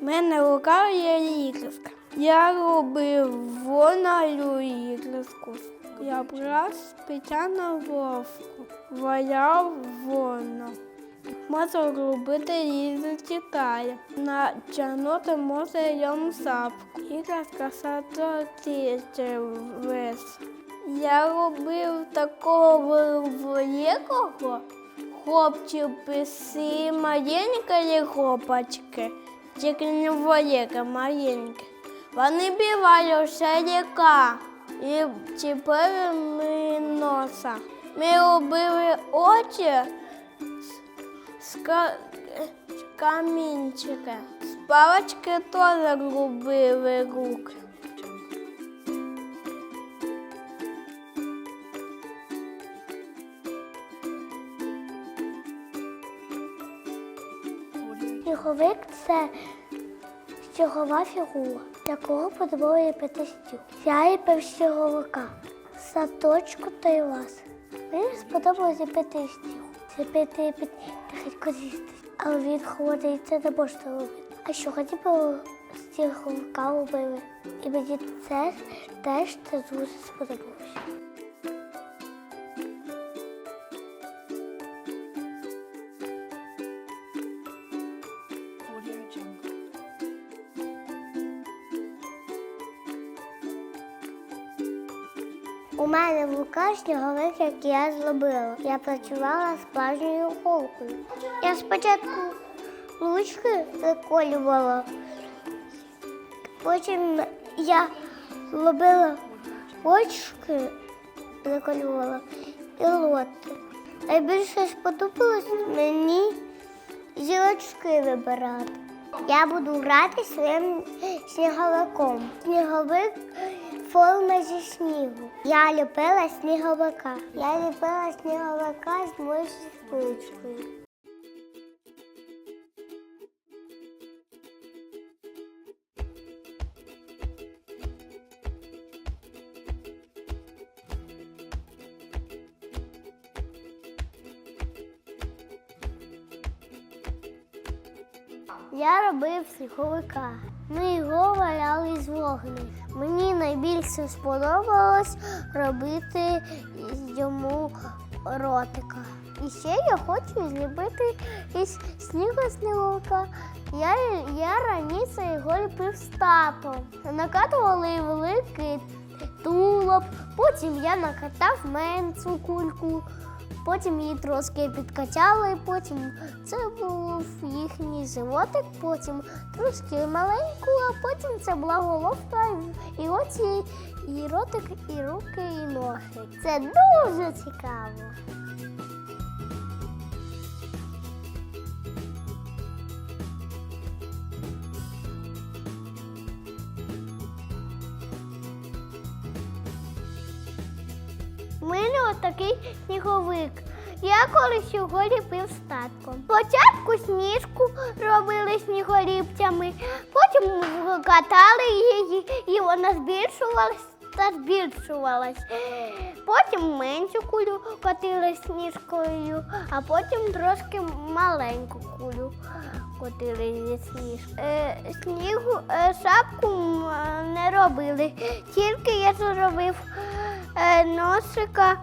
У мене рука є іграшка. Я робив вонаю іграшку. Я брав спеціальну вовку, валяв воно. Можу робити її тікає. Натягнути може йому сапку. Іграшка сатотіше вес. Я робив такого великого хлопчик всі маленькі хлопочки, тільки не великі, маленькі. Вони все ріка і чіпили ми носа. Ми робили очі з камінчика. З палочки теж робили руки. Сніговик це снігова фігура, якого подобає ліпити стіл. Я ліпив сніговика, садочку та й лас. Мені сподобалось ліпити стіл. Ліпити ліпити тихенько з'їсти. Але він холодний, це не можна робити. А що ході було сніговика робили. І мені це теж це дуже сподобалося. Руках сніговик, який я зробила. Я працювала справжньою голкою. Я спочатку ручки виколювала, потім я робила очки, виколювала і роти. Найбільше сподобалось мені зірочки вибирати. Я буду грати своїм сніговиком. Сніговик форма зі снігу. Я ліпила сніговика. Я ліпила сніговика з моєю сестричкою. Я робив сніговика. Ми його валяли з вогнем. Мені найбільше сподобалось робити йому ротика. І ще я хочу зліпити із снігу. Я, я раніше його ліпив з татом. Накатували великий тулуб, потім я накатав меншу кульку. Потім її трошки підкачали, потім це був їхній животик, потім трошки маленьку, а потім це була головка, і оці, і ротик, і руки, і ноги. Це дуже цікаво. Мене отакий сніговик. Я колись його ліпив з татком. Спочатку сніжку робили сніголіпцями, потім катали її, і вона збільшувалась та збільшувалась. Потім меншу кулю котили сніжкою, а потім трошки маленьку кулю котили зі сніжкою. Е, снігу е, шапку не робили, тільки я зробив носика.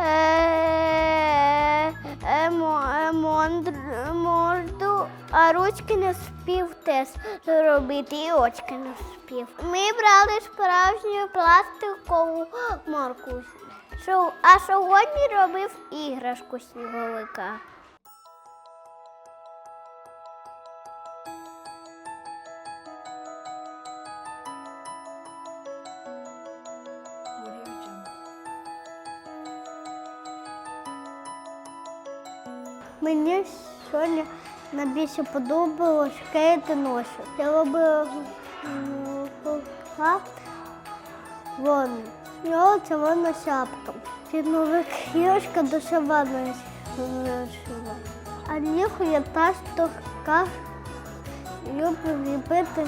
Е, е, мо- е, мондр- морду, а ручки не спів теж зробити, і очки не спів. Ми брали справжню пластикову морку. А сьогодні робив іграшку сніговика. Мені сьогодні найбільше подобалось кейти носу. Я робила вон. Його це вона шапка. Фіновик хірочка до шабана вирішила. А ніху я та штовка люблю ліпити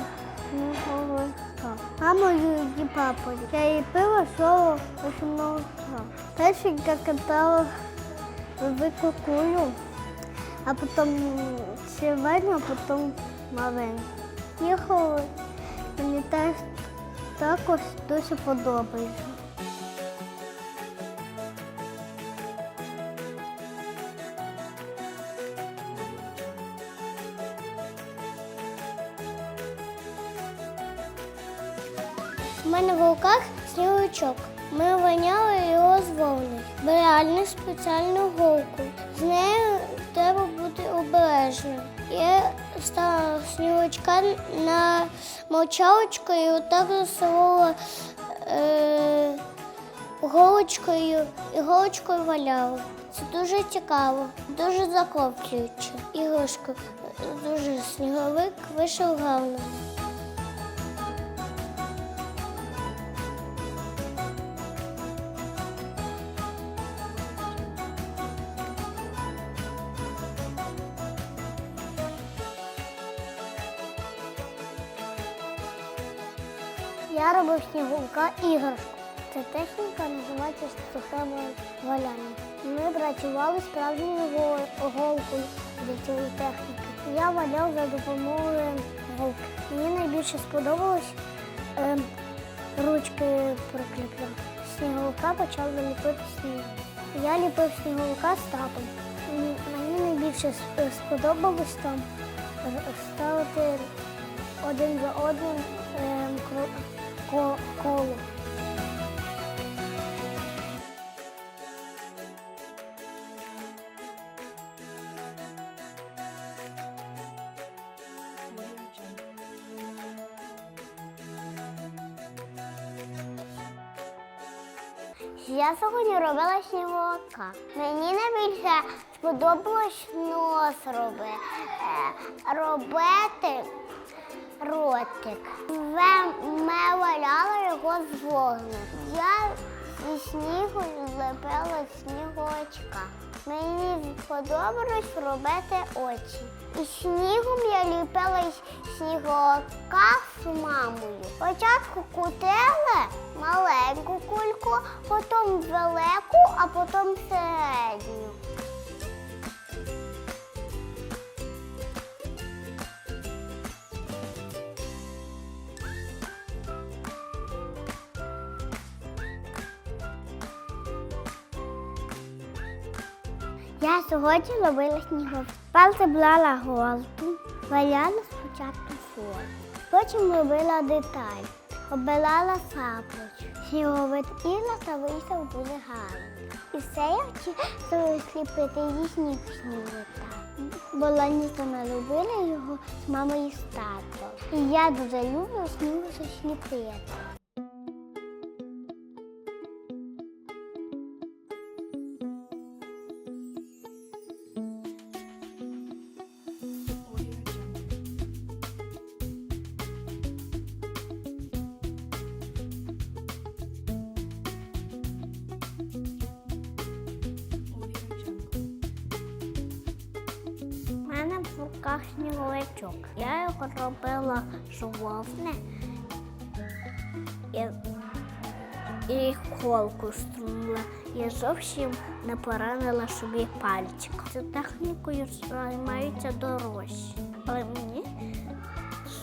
сніговика. Мамою і папою. Я ліпила шоу вишного. Перший я катала велику кулю, а потім червоні, а потім маленькі. Їхали, мені теж також дуже подобається. У мене в руках сніговичок. Ми виняли його з вовни. Брали спеціальну голку. З нею треба бути обережним. Я ставила сніговичка на мовчалочку і отак засовувала е, голочкою і голочкою валяла. Це дуже цікаво, дуже захоплююче. Іграшка, дуже сніговик вийшов гарно. Я іграшку. Ця техніка називається сухе валяння. Ми працювали справжньою голкою для цієї техніки. Я валяв за допомогою голки. Мені найбільше сподобалось е, ручки прикріпляв. Сніговика почав заліпити сніг. Я ліпив сніговика з татом. Мені найбільше сподобалось там е, ставити один за одним ко- коло. Я сьогодні робила сніговика. Мені найбільше сподобалось нос роби, е, робити ротик. Ми, валяли його з вогнем. Я зі снігу злепила сніговичка. Мені подобалось робити очі. І снігом я ліпила сніговика з мамою. Спочатку кутили маленьку кульку, потім велику, а потім середню. Сьогодні робила сніговик. Палці брала голку, валяла спочатку форму. Потім робила деталь, обирала сапочку. Сніговик іла та вийшов дуже гарно. І все я вчила сліпити її сніг сніговика. Бо раніше ми робили його з мамою і з татом. І я дуже люблю снігу сліпити. В руках сніговичок. Я його робила вовни і, і холку струнула. Я зовсім не поранила собі пальчик. Цю технікою займаються дорослі. Але мені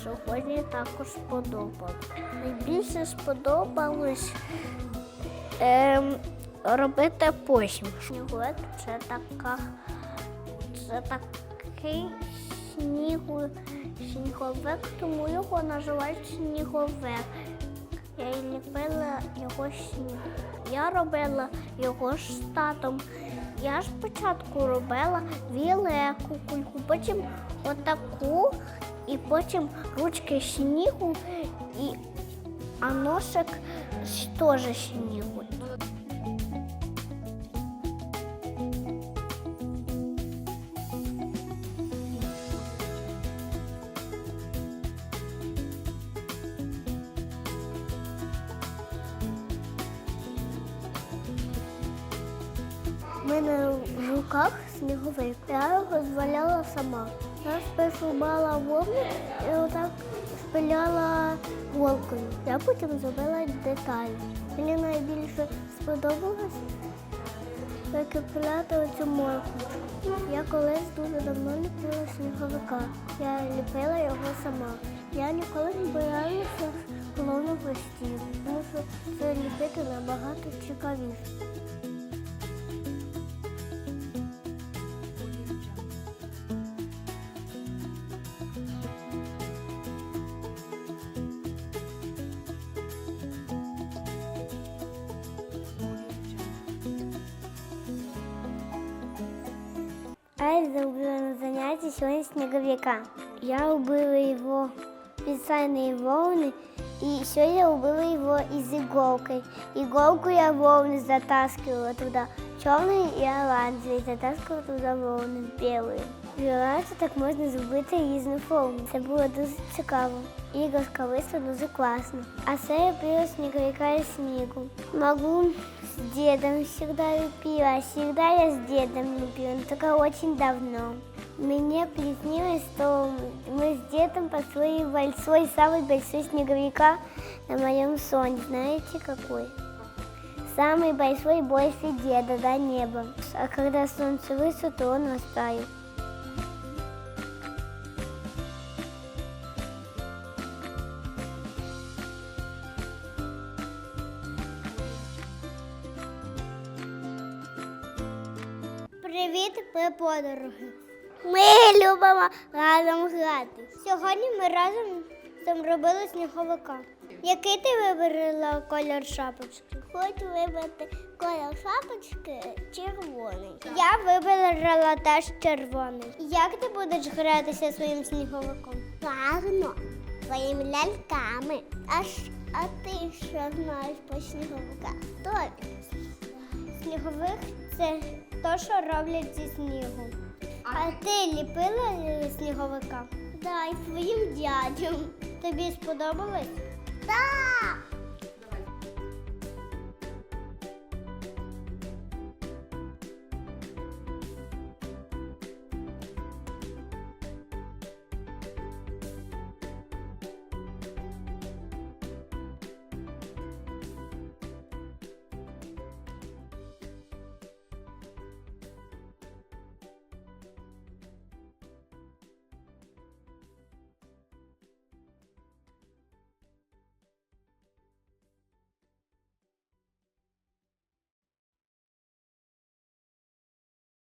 сьогодні також сподобалось. Найбільше сподобалось ем, робити. Сніговик це така це такий снігу, сніговик, тому його називають сніговик. Я й ліпила його сніг. Я робила його з татом. Я спочатку робила велику кульку, потім отаку, і потім ручки снігу, і, а носик теж снігу. У мене в руках сніговик. Я його зваляла сама. Я спершу мала вовну і отак спиляла голкою. Я потім зробила деталі. Мені найбільше сподобалось википляти оцю морку. Я колись дуже давно ліпила сніговика. Я ліпила його сама. Я ніколи не боялася головних листів, тому що це ліпити набагато цікавіше. А я забыла на занятии сегодня снеговика. Я убила его специальные волны, и еще я убила его из иголкой. Иголку я волны затаскивала туда Черные і оранжеві, затаскувала туди волни білої. Віолету так можна зробити різну форму. Це було дуже цікаво. Іграшка вийшла дуже класно. А це я пила сніговика із снігу. Могу с дедом всегда лепила. Всегда я с дедом лепила, но только очень давно. Мне приснилось, что мы с дедом построили большой, самый большой снеговика на моем соне. Знаете какой? Самый большой больше деда до неба. А когда солнце вышло, то он растаял. Привіт, ми подруги. Ми любимо разом грати. Сьогодні ми разом там робили сніговика. Який ти вибрала колір шапочки? Хочу вибрати колір шапочки червоний. Я вибрала теж червоний. Як ти будеш гратися своїм сніговиком? Гарно, своїми ляльками. А, ш- а ти що знаєш про сніговика? Добре. Сніговик це то, що роблять зі снігу. А ти ліпила сніговика? Да, своїм дядям. Тобі сподобалось? Так.